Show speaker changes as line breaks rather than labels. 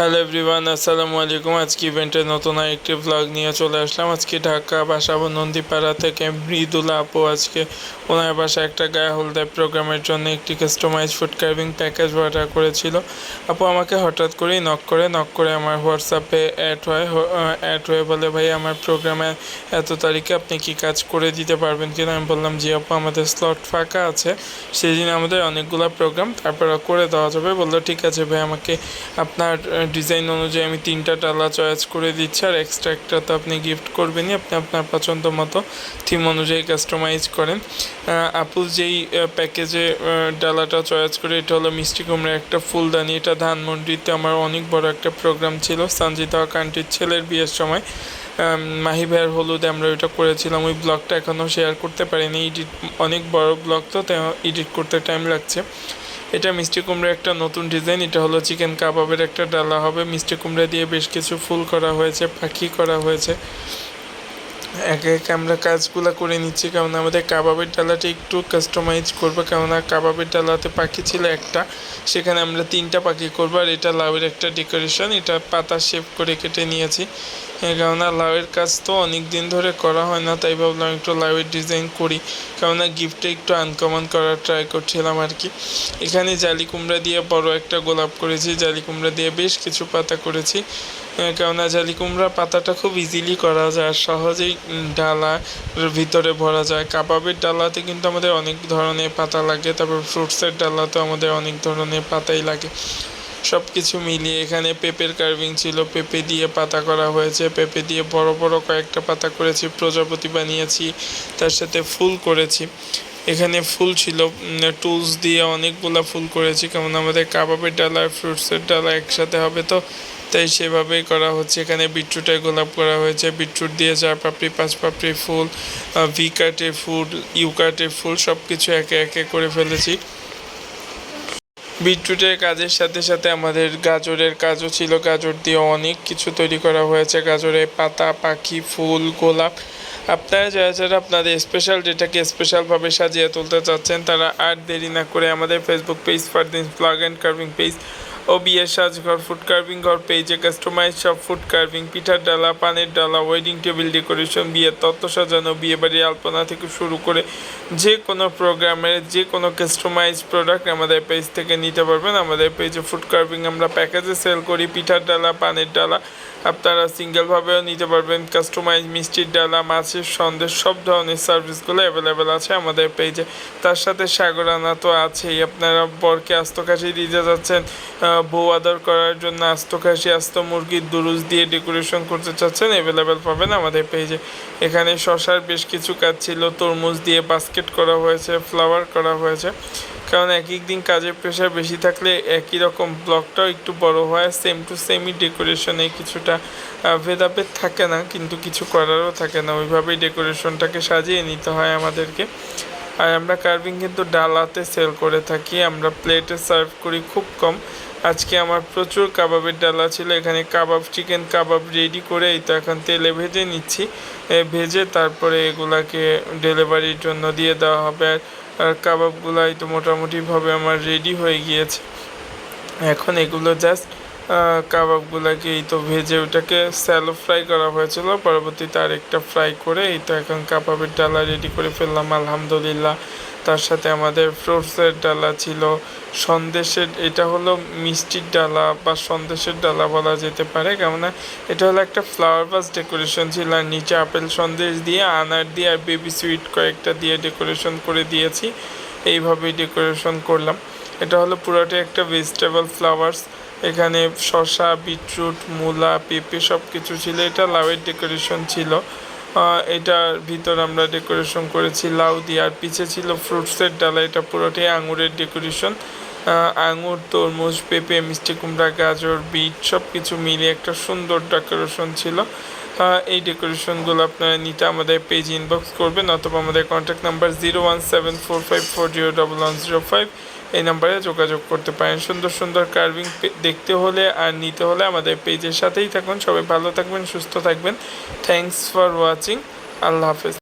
Hello everyone, আসসালামু আলাইকুম। আজকে ইভেন্টের নতুন আরেকটি ব্লগ নিয়ে চলে আসলাম। আজকে ঢাকা বাসাবো নন্দীপাড়া থেকে মৃদুলা আপু। আজকে ওনার বাসায় একটা গায়ে হলদে প্রোগ্রামের জন্য একটি customise food carving package order করেছিল। আপু, আমাকে হঠাৎ করেই নক করে নক করে আমার হোয়াটসঅ্যাপে অ্যাড হয়। অ্যাড হয়ে বলে, ভাই, আমার প্রোগ্রামে এত তারিখে আপনি কি কাজ করে দিতে পারবেন কিনা? আমি বললাম, জি আপু, আমাদের স্লট ফাঁকা আছে। সেদিন আমাদের অনেকগুলো প্রোগ্রাম তারপর করে দেওয়া যাবে। বলল, ঠিক আছে ভাই, আমাকে আপনার ডিজাইন অনুযায়ী আমি তিনটা টালা চয়েস করে দিচ্ছি, আর এক্সট্রা একটা তো আপনি গিফট করবেনই, আপনি আপনার পছন্দ মতো থিম অনুযায়ী কাস্টমাইজ করেন। আপুল যেই প্যাকেজে ডালাটা চয়েস করে, এটা হলো মিষ্টি কুমড়া একটা ফুলদানি, এটা ধানমন্ডিতে আমার অনেক বড় একটা প্রোগ্রাম ছিল, সঞ্জিতা কান্ট্রির ছেলের বিয়ের সময়। মাহি ভাইয়ের হলুদে আমরা ওইটা করেছিলাম, ওই ব্লগটা এখনও শেয়ার করতে পারিনি এডিট অনেক বড় ব্লগ তো, তাই এডিট করতে টাইম লাগছে। এটা মিষ্টি কুমড়া একটা নতুন ডিজাইন, এটা হলো চিকেন কাবাবের একটা ডালা হবে। মিষ্টি কুমড়া দিয়ে বেশ কিছু ফুল করা হয়েছে, পাখি করা হয়েছে। একে একে আমরা কাজগুলো করে নিচ্ছি কারণ আমাদের কাবাবের ডালাটা একটু কাস্টমাইজ করব, কেননা কাবাবের ডালাতে পাখি ছিল একটা, সেখানে আমরা তিনটা পাখি করব, আর এটা লাউয়ের একটা ডেকোরেশন এটা পাতা শেপ করে কেটে নিয়েছি। কেননা লাউয়ের কাজ তো অনেক দিন ধরে করা হয় না, তাই ভাবলাম একটু লাউয়ের ডিজাইন করি। কেননা গিফটে একটু আনকমন করার ট্রাই করছিলাম আর কি। এখানে জালি কুমড়া দিয়ে বড় একটা গোলাপ করেছি, জালি কুমড়া দিয়ে বেশ কিছু পাতা করেছি। কেননা জালি কুমড়া পাতাটা খুব ইজিলি করা যায় সহজেই ডালার ভিতরে ভরা যায়। কাবাবের ডালাতে কিন্তু আমাদের অনেক ধরনের পাতা লাগে, তারপর ফ্রুটসের ডালাতেও আমাদের অনেক ধরনের পাতাই লাগে। সব কিছু মিলিয়ে এখানে পেঁপের কার্ভিং ছিল, পেঁপে দিয়ে পাতা করা হয়েছে, পেঁপে দিয়ে বড় বড় কয়েকটা পাতা করেছি, প্রজাপতি বানিয়েছি, তার সাথে ফুল করেছি। এখানে ফুল ছিল টুলস দিয়ে অনেকগুলা ফুল করেছি, কেমন আমাদের কাবাবের ডালা ফ্রুটসের ডালা একসাথে হবে তো? তাই সেভাবেই করা হচ্ছে। এখানে বিটরুটে গোলাপ করা হয়েছে, বিটরুট দিয়ে চার পাপড়ি, পাঁচ পাপড়ি ফুল ভি কাটে ফুল, ইউ কাটে ফুল সব কিছু একে একে করে ফেলেছি। বিটরুটের কাজের সাথে সাথে আমাদের গাজরের কাজও ছিল। গাজর দিয়ে অনেক কিছু তৈরি করা হয়েছে। গাজরের পাতা, পাখি, ফুল, গোলাপ আপনারা যারা যারা আপনাদের স্পেশাল ডেটাকে স্পেশালভাবে সাজিয়ে তুলতে চাচ্ছেন, তারা আর দেরি না করে আমাদের Facebook page Fardin blog and carving page ও বিয়ের সাজঘর ফুড কার্ভিং ঘর পেজে কাস্টমাইজ সব ফুড কার্ভিং পিঠার ডালা, পানের ডালা ওয়েডিং টেবিল ডেকোরেশন বিয়ের তত্ত্ব সাজানো বিয়ে বাড়ির আলপনা থেকে শুরু করে যে কোনো প্রোগ্রামের যে কোনো কাস্টমাইজ প্রোডাক্ট আমাদের পেজ থেকে নিতে পারবেন। আমাদের পেজে ফুড কার্ভিং আমরা প্যাকেজে সেল করি, পিঠার ডালা, পানের ডালা, আপনারা সিঙ্গেলভাবেও নিতে পারবেন। কাস্টমাইজ মিষ্টির ডালা, মাছের সন্দেশ সব ধরনের সার্ভিসগুলো অ্যাভেলেবেল আছে আমাদের পেজে তার সাথে সাগরানা তো আছেই। আপনারা বরকে আস্ত কাশি দিতে যাচ্ছেন বউ আদর করার জন্য আস্ত খাসি, আস্ত মুরগির দুরুজ দিয়ে ডেকোরেশন করতে চাচ্ছেন অ্যাভেলেবেল পাবেন আমাদের পেজে এখানে শশার বেশ কিছু কাজ ছিল, তরমুজ দিয়ে বাস্কেট করা হয়েছে ফ্লাওয়ার করা হয়েছে। কারণ এক এক দিন কাজের প্রেশার বেশি থাকলে একই রকম ব্লকটাও একটু বড় হয় সেম টু সেমই ডেকোরেশনে কিছুটা ভেদাভেদ থাকে না, কিন্তু কিছু করারও থাকে না। ওইভাবেই ডেকোরেশনটাকে সাজিয়ে নিতে হয় আমাদেরকে। আর আমরা কার্ভিং কিন্তু ডালাতে সেল করে থাকি, আমরা প্লেটে সার্ভ করি খুব কম। আজকে আমার প্রচুর কাবাবের ডালা ছিল, এখানে কাবাব চিকেন কাবাব রেডি করে এই তো এখন তেলে ভেজে নিচ্ছি। ভেজে তারপরে এগুলাকে ডেলিভারির জন্য দিয়ে দেওয়া হবে। আর আর কাবাবগুলো তো মোটামুটিভাবে আমার রেডি হয়ে গিয়েছে। এখন এগুলো জাস্ট কাবাবগুলোকে এই তো ভেজে ওটাকে স্যালো ফ্রাই করা হয়েছিল। পরবর্তীতে আরেকটা ফ্রাই করে এই তো এখন কাবাবের ডালা রেডি করে ফেললাম, আলহামদুলিল্লাহ। তার সাথে আমাদের ফ্রুটসের ডালা ছিল। সন্দেশের, এটা হলো মিষ্টির ডালা বা সন্দেশের ডালা বলা যেতে পারে, কেননা এটা হলো একটা ফ্লাওয়ার বাস ডেকোরেশন ছিল। আর নিচে আপেল সন্দেশ দিয়ে, আনার দিয়ে আর বেবি সুইট কয়েকটা দিয়ে ডেকোরেশন করে দিয়েছি। এইভাবেই ডেকোরেশন করলাম। এটা হলো পুরোটাই একটা ভেজিটেবল ফ্লাওয়ার্স এখানে শসা, বিটরুট, মূলা, পেঁপে সব কিছু ছিল। এটা লাউয়ের ডেকোরেশন ছিল। এটার ভিতর আমরা ডেকোরেশন করেছি লাউ দিয়ে। আর পিছে ছিল ফ্রুটসের ডালা। এটা পুরোটাই আঙুরের ডেকোরেশন। আঙুর, তরমুজ, পেঁপে, মিষ্টি কুমড়া, গাজর, বিট সব কিছু মিলিয়ে একটা সুন্দর ডেকোরেশন ছিল। এই ডেকোরেশনগুলো আপনারা নিতে আমাদের পেজ ইনবক্স করবেন অথবা আমাদের contact number zero one seven four five four zero double one zero five এই নাম্বারে যোগাযোগ করতে পারেন। সুন্দর সুন্দর কার্ভিং দেখতে হলে আর নিতে হলে আমাদের পেজের সাথেই থাকুন। সবাই ভালো থাকবেন, সুস্থ থাকবেন। থ্যাংকস ফর ওয়াচিং আল্লাহ হাফেজ।